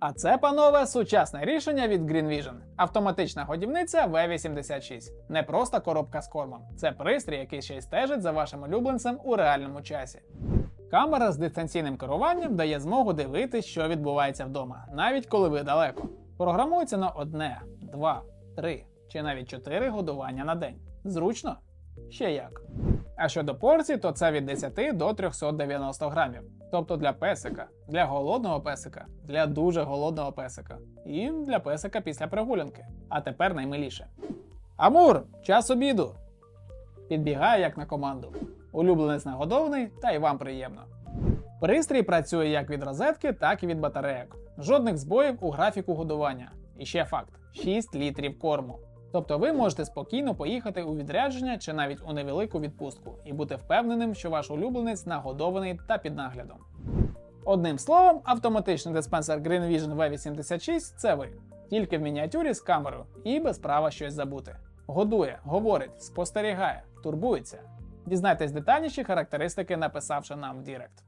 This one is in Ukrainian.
А це, панове, сучасне рішення від Green Vision. Автоматична годівниця V86. Не просто коробка з кормом. Це пристрій, який ще й стежить за вашим улюбленцем у реальному часі. Камера з дистанційним керуванням дає змогу дивитись, що відбувається вдома, навіть коли ви далеко. Програмується на одне, два, три чи навіть чотири годування на день. Зручно? Ще як. А щодо порцій, то це від 10 до 390 грамів. Тобто для песика, для голодного песика, для дуже голодного песика і для песика після прогулянки. А тепер наймиліше. Амур, час обіду! Підбігає як на команду. Улюбленець нагодований, та й вам приємно. Пристрій працює як від розетки, так і від батарейок. Жодних збоїв у графіку годування. І ще факт: 6 літрів корму. Тобто ви можете спокійно поїхати у відрядження чи навіть у невелику відпустку і бути впевненим, що ваш улюбленець нагодований та під наглядом. Одним словом, автоматичний диспенсер Green Vision V86 це ви. Тільки в мініатюрі з камерою і без права щось забути. Годує, говорить, спостерігає, турбується. Дізнайтесь детальніші характеристики, написавши нам в Дірект.